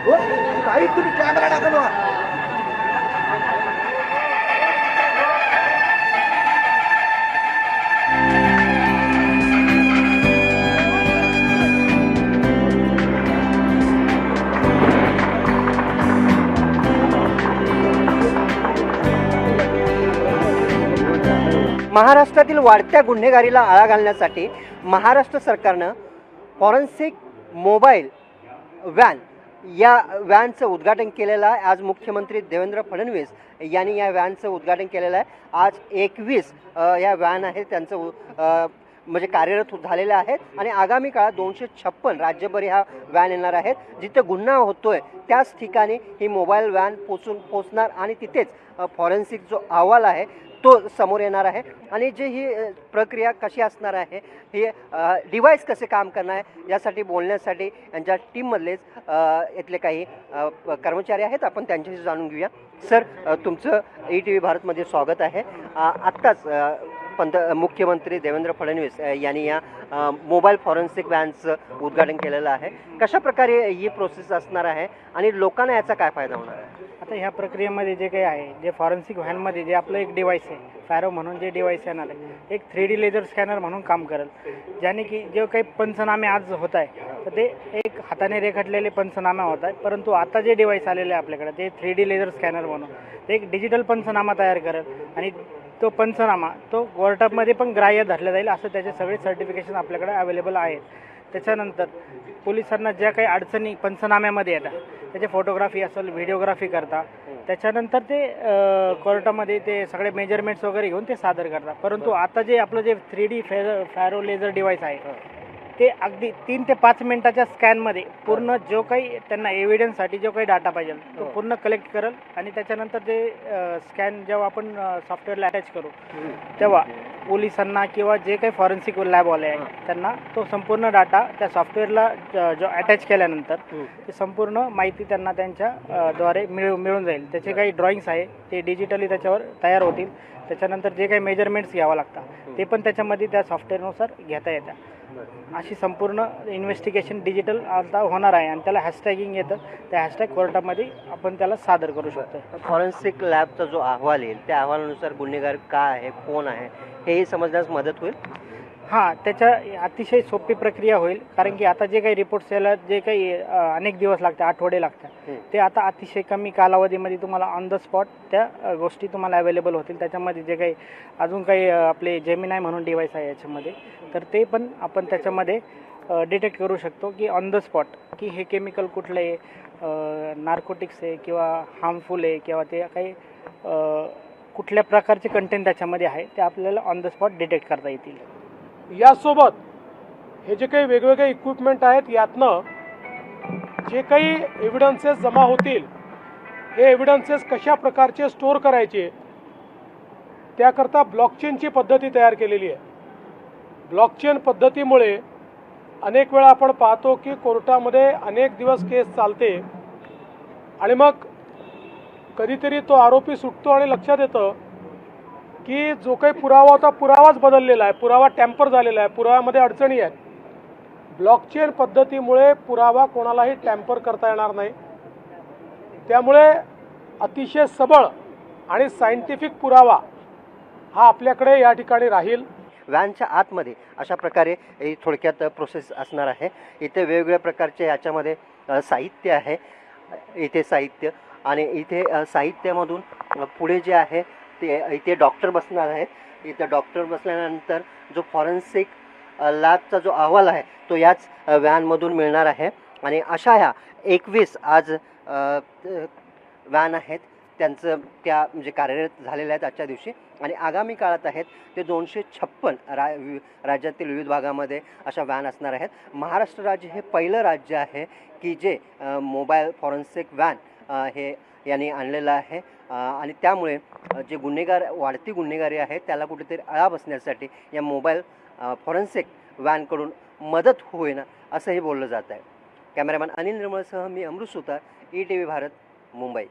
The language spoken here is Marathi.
हो तुम्ही कॅमेरा टाका महाराष्ट्रातील वाढत्या गुन्हेगारीला आळा घालण्यासाठी महाराष्ट्र सरकारनं फॉरेन्सिक मोबाईल व्हॅन या व्हॅनचं उद्घाटन केलेलं आहे. आज मुख्यमंत्री देवेंद्र फडणवीस यांनी या व्हॅनचं उद्घाटन केलेलं आहे. आज एकवीस या व्हॅन आहे त्यांचं उ- म्हणजे कार्यरत झालेल्या आहेत. आणि आगामी काळात दोनशे छप्पन राज्यभर ह्या व्हॅन येणार आहेत. जिथे गुन्हा होतोय त्याच ठिकाणी ही मोबाईल व्हॅन पोचून पोचणार आणि तिथेच फॉरेन्सिक जो अहवाल आहे तो समोर येणार आहे. आणि जे ही प्रक्रिया कशी असणार आहे हे डिव्हाइस कसे काम करणार आहे यासाठी बोलण्यासाठी यांच्या टीममधलेच इथले काही कर्मचारी आहेत. आपण त्यांच्याशी जाणून घेऊया. सर तुमचं ई टी व्ही भारतमध्ये स्वागत आहे. आत्ताच पंत मुख्यमंत्री देवेंद्र फडणवीस यांनी या मोबाईल फॉरेन्सिक व्हॅनचं उद्घाटन केलेलं आहे. कशा प्रकारे ही प्रोसेस असणार आहे आणि लोकांना याचा काय फायदा होणार आहे? आता ह्या प्रक्रियेमध्ये जे काही आहे जे फॉरेन्सिक व्हॅनमध्ये जे आपलं एक डिवाईस आहे फॅरो म्हणून जे डिव्हाइस येणार आहे एक थ्री डी लेझर स्कॅनर म्हणून काम करेल. ज्याने की जे काही पंचनामे आज होत आहे तर ते एक हाताने रेखाटलेले पंचनामा होत आहे परंतु आता जे डिवाईस आलेले आहे आपल्याकडे ते थ्री डी लेझर स्कॅनर म्हणून ते एक डिजिटल पंचनामा तयार करेल आणि तो पंचनामा तो कोर्टामध्ये पण ग्राह्य धरला जाईल असं त्याचे सगळे सर्टिफिकेशन आपल्याकडे अवेलेबल आहेत. त्याच्यानंतर पोलिसांना ज्या काही अडचणी पंचनाम्यामध्ये येतात त्याचे फोटोग्राफी असेल व्हिडिओग्राफी करता त्याच्यानंतर ते कोर्टामध्ये ते सगळे मेजरमेंट्स वगैरे घेऊन ते सादर करतात. परंतु आता जे आपलं जे थ्री डी फॅरो फॅरो लेझर डिव्हाइस आहे ते अगदी तीन ते पाच मिनिटाच्या स्कॅनमध्ये पूर्ण जो काही त्यांना एव्हिडन्ससाठी जो काही डाटा पाहिजे तो पूर्ण कलेक्ट करेल आणि त्याच्यानंतर ते स्कॅन जेव्हा आपण सॉफ्टवेअरला अटॅच करू तेव्हा पोलिसांना किंवा जे काही फॉरेन्सिक लॅबवाले आहे त्यांना तो संपूर्ण डाटा त्या सॉफ्टवेअरला जो अटॅच केल्यानंतर ते संपूर्ण माहिती त्यांना त्यांच्या द्वारे मिळू मिळून जाईल. त्याचे काही ड्रॉइंग्स आहे ते डिजिटली त्याच्यावर तयार होतील. त्याच्यानंतर जे काही मेजरमेंट्स घ्यावं लागतात ते पण त्याच्यामध्ये त्या सॉफ्टवेअरनुसार घेता येतात अशी संपूर्ण इन्व्हेस्टिगेशन डिजिटल आता होणार आहे आणि त्याला हॅशटॅगिंग येतं. त्या हॅशटॅग कोर्टामध्ये आपण त्याला सादर करू शकतो. फॉरेन्सिक लॅबचा जो अहवाल येईल त्या अहवालानुसार गुन्हेगार काय आहे कोण आहे हेही समजण्यास मदत होईल? हां त्याच्या अतिशय सोपी प्रक्रिया होईल. कारण की आता जे काही रिपोर्ट्स यायला जे काही अनेक दिवस लागतात आठवडे लागतात. ते आता अतिशय कमी कालावधीमध्ये तुम्हाला ऑन द स्पॉट त्या गोष्टी तुम्हाला अवेलेबल होतील. त्याच्यामध्ये जे काही अजून काही आपले जेमिनाय म्हणून डिव्हाइस आहे याच्यामध्ये तर ते पण आपण त्याच्यामध्ये डिटेक्ट करू शकतो की ऑन द स्पॉट की हे केमिकल कुठलं आहे नार्कोटिक्स आहे किंवा हार्मफुल आहे किंवा ते काही कुठल्या प्रकारचे कंटेंट त्याच्यामध्ये आहे ते आपल्याला ऑन द स्पॉट डिटेक्ट करता येतील. यासोबत हे जे काही वेगवेगळे इक्विपमेंट आहेत यातनं जे काही एव्हिडन्सेस जमा होतील हे एव्हिडन्सेस कशा प्रकारचे स्टोअर करायचे त्याकरता ब्लॉकचेनची पद्धती तयार केलेली आहे. ब्लॉकचेन पद्धतीमुळे अनेक वेळा आपण पाहतो की कोर्टामध्ये अनेक दिवस केस चालते आणि मग कधीतरी तो आरोपी सुटतो आणि लक्षात येतं की जो काही पुरावा होता पुरावाच बदललेला आहे. पुरावा टॅम्पर झालेला आहे. पुराव्यामध्ये अडचणी आहेत. ब्लॉकचेन पद्धतीमुळे पुरावा कोणालाही टॅम्पर करता येणार नाही. त्यामुळे अतिशय सबळ आणि सायंटिफिक पुरावा हा आपल्याकडे या ठिकाणी राहील. व्हॅनच्या आतमध्ये अशा प्रकारे थोडक्यात प्रोसेस असणार आहे. इथे वेगवेगळ्या प्रकारचे याच्यामध्ये साहित्य आहे. इथे साहित्य आणि इथे साहित्यामधून पुढे जे आहे ते इथे डॉक्टर बसणार आहेत इथे डॉक्टर बसल्यानंतर जो फॉरेन्सिक लॅबचा जो अहवाल आहे तो याच व्हॅनमधून मिळणार आहे. आणि अशा ह्या एकवीस आज व्हॅन आहेत. त्यांचं त्या म्हणजे कार्यरत झालेल्या आहेत आजच्या दिवशी. आणि आगामी काळात आहेत ते दोनशे छप्पन रा वि- राज्यातील विविध भागामध्ये अशा व्हॅन असणार आहेत. महाराष्ट्र राज्य हे पहिलं राज्य आहे की जे मोबाईल फॉरेन्सिक व्हॅन हे यांनी आणलेलं आहे. आणि त्यामुळे जे गुन्हेगार वाढती गुन्हेगारी आहे त्याला कुठेतरी आळा बसण्यासाठी या मोबाईल फॉरेन्सिक व्हॅनकडून मदत होईना असंही बोललं जात आहे कॅमेरामॅन अनिल निर्मळसह मी Amrut Sutar E T V Bharat Mumbai.